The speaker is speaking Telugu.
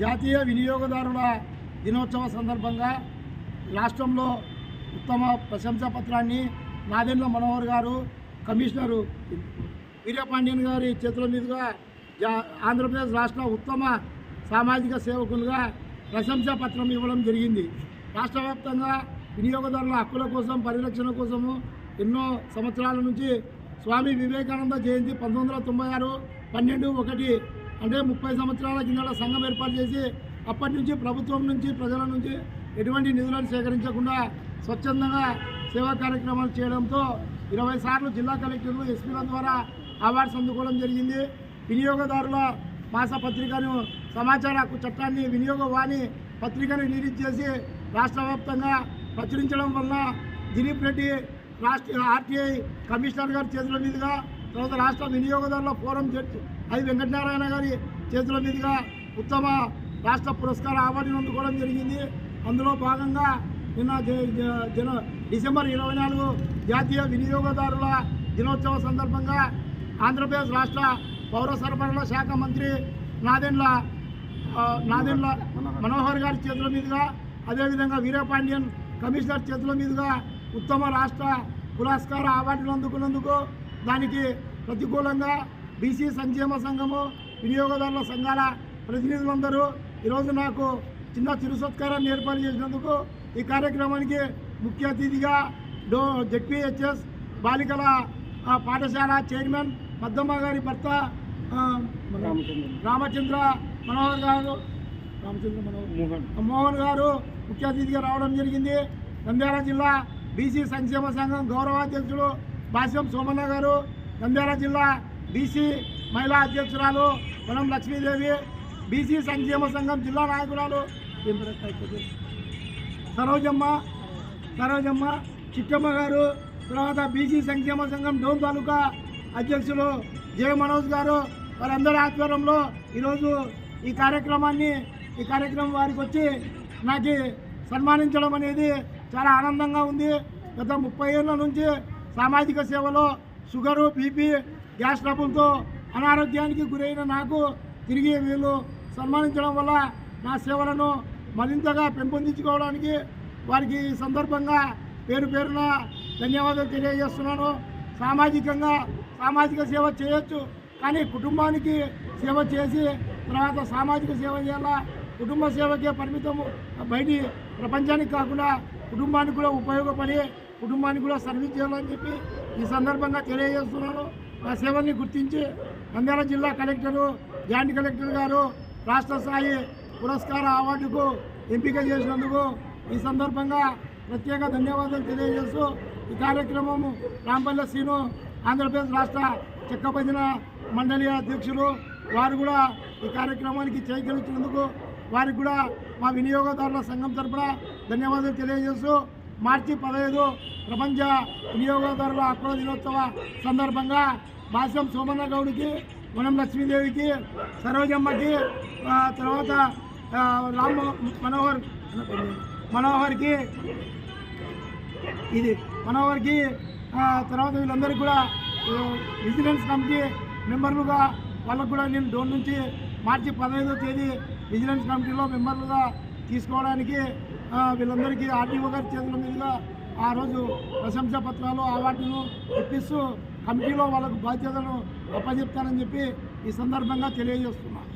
జాతీయ వినియోగదారుల దినోత్సవ సందర్భంగా రాష్ట్రంలో ఉత్తమ ప్రశంసా పత్రాన్ని నాదెండ్ల మనోహర్ గారు కమిషనరు వీరపాండ్యన్ గారి చేతుల మీదుగా జా- ఆంధ్రప్రదేశ్ రాష్ట్ర ఉత్తమ సామాజిక సేవకులుగా ప్రశంసా పత్రం ఇవ్వడం జరిగింది. రాష్ట్ర వ్యాప్తంగా వినియోగదారుల హక్కుల కోసం పరిరక్షణ కోసము ఎన్నో సంవత్సరాల నుంచి స్వామి వివేకానంద జయంతి పంతొమ్మిది వందల తొంభై ఆరు పన్నెండు ఒకటి అంటే ముప్పై సంవత్సరాల కింద సంఘం ఏర్పాటు చేసి అప్పటి నుంచి ప్రభుత్వం నుంచి ప్రజల నుంచి ఎటువంటి నిధులను సేకరించకుండా స్వచ్ఛందంగా సేవా కార్యక్రమాలు చేయడంతో ఇరవై సార్లు జిల్లా కలెక్టర్లు ఎస్పీల ద్వారా అవార్డ్స్ అందుకోవడం జరిగింది. వినియోగదారుల మాసపత్రికను సమాచార హక్కు చట్టాన్ని వినియోగవాణి పత్రికను రిలీజ్ చేసి రాష్ట్ర వ్యాప్తంగా ప్రచురించడం వలన దిలీప్ రెడ్డి రాష్ట్ర ఆర్టీఐ కమిషనర్ గారి చేతుల మీదుగా తర్వాత రాష్ట్ర వినియోగదారుల ఫోరం జడ్జి ఐ. వెంకటనారాయణ గారి చేతుల మీదుగా ఉత్తమ రాష్ట్ర పురస్కార అవార్డును అందుకోవడం జరిగింది. అందులో భాగంగా నిన్న జన డిసెంబర్ ఇరవై నాలుగు జాతీయ వినియోగదారుల దినోత్సవ సందర్భంగా ఆంధ్రప్రదేశ్ రాష్ట్ర పౌర సరఫరాల శాఖ మంత్రి నాదెండ్ల నాదెండ్ల మనోహర్ గారి చేతుల మీదుగా అదేవిధంగా వీరపాండ్యన్ కమిషనర్ చేతుల మీదుగా ఉత్తమ రాష్ట్ర పురస్కార అవార్డులు అందుకున్నందుకు దానికి ప్రతికూలంగా బీసీ సంక్షేమ సంఘము వినియోగదారుల సంఘాల ప్రతినిధులందరూ ఈరోజు నాకు చిన్న చిరు సత్కారాన్ని ఏర్పాటు చేసినందుకు ఈ కార్యక్రమానికి ముఖ్య అతిథిగా డో జెడ్పీహెచ్ఎస్ బాలికల పాఠశాల చైర్మన్ మద్దమ్మ గారి భర్త రామచంద్ర. మనోహర్ గారు రామచంద్ర మనోహర్ మోహన్. గారు ముఖ్య అతిథిగా రావడం జరిగింది. నంద్యాల జిల్లా బీసీ సంక్షేమ సంఘం గౌరవాధ్యక్షుడు భాష్యం సోమన్న గారు నంద్యాల జిల్లా బీసీ మహిళా అధ్యక్షురాలు వనం లక్ష్మీదేవి బీసీ సంక్షేమ సంఘం జిల్లా నాయకురాలు సరోజమ్మ సరోజమ్మ చిట్టమ్మ గారు తర్వాత బీసీ సంక్షేమ సంఘం డోన్ తాలూకా అధ్యక్షులు జయ మనోజ్ గారు వారందరి ఆధ్వర్యంలో ఈరోజు ఈ కార్యక్రమాన్ని ఈ కార్యక్రమం వారికి వచ్చి నాకు సన్మానించడం అనేది చాలా ఆనందంగా ఉంది. గత ముప్పై ఏళ్ళ నుంచి సామాజిక సేవలో షుగరు బీపీ గ్యాస్ ట్రబుల్తో అనారోగ్యానికి గురైన నాకు తిరిగి వీళ్ళు సన్మానించడం వల్ల నా సేవలను మరింతగా పెంపొందించుకోవడానికి వారికి ఈ సందర్భంగా పేరు పేరున ధన్యవాదాలు తెలియజేస్తున్నాను. సామాజికంగా సామాజిక సేవ చేయొచ్చు కానీ కుటుంబానికి సేవ చేసి తర్వాత సామాజిక సేవ చేయాలా కుటుంబ సేవకే పరిమితం బయటి ప్రపంచానికి కాకుండా కుటుంబానికి కూడా ఉపయోగపడి కుటుంబానికి కూడా సర్వీస్ చేయాలని చెప్పి ఈ సందర్భంగా తెలియజేస్తున్నాను. నా సేవల్ని గుర్తించి నంద్యాల జిల్లా కలెక్టరు జాయింట్ కలెక్టర్ గారు రాష్ట్ర స్థాయి పురస్కార అవార్డుకు ఎంపిక చేసినందుకు ఈ సందర్భంగా ప్రత్యేక ధన్యవాదాలు తెలియజేస్తూ ఈ కార్యక్రమము రాంపల్లె శ్రీను ఆంధ్రప్రదేశ్ రాష్ట్ర చెక్కబదిన మండలి అధ్యక్షులు వారు కూడా ఈ కార్యక్రమానికి చేకరించినందుకు వారికి కూడా మా వినియోగదారుల సంఘం తరపున ధన్యవాదాలు తెలియజేస్తూ మార్చి పదహైదు ప్రపంచ వినియోగదారుల హక్కుల దినోత్సవ సందర్భంగా భాష్యం సోమన్న గౌడ్కి మనం లక్ష్మీదేవికి సరోజమ్మకి తర్వాత రామ్ మనోహర్ మనోహర్కి ఇది మనోహర్కి తర్వాత వీళ్ళందరికీ కూడా విజిలెన్స్ కమిటీ మెంబర్లుగా వాళ్ళకు కూడా నేను డోన్ నుంచి మార్చి పదహైదో తేదీ విజిలెన్స్ కమిటీలో మెంబర్లుగా తీసుకోవడానికి వీళ్ళందరికీ ఆర్టీఓ గారి చేతుల మీదుగా ఆ రోజు ప్రశంసా పత్రాలు అవార్డును ఇప్పిస్తూ కమిటీలో వాళ్ళకు బాధ్యతను అప్పచెప్తానని చెప్పి ఈ సందర్భంగా తెలియజేస్తున్నాను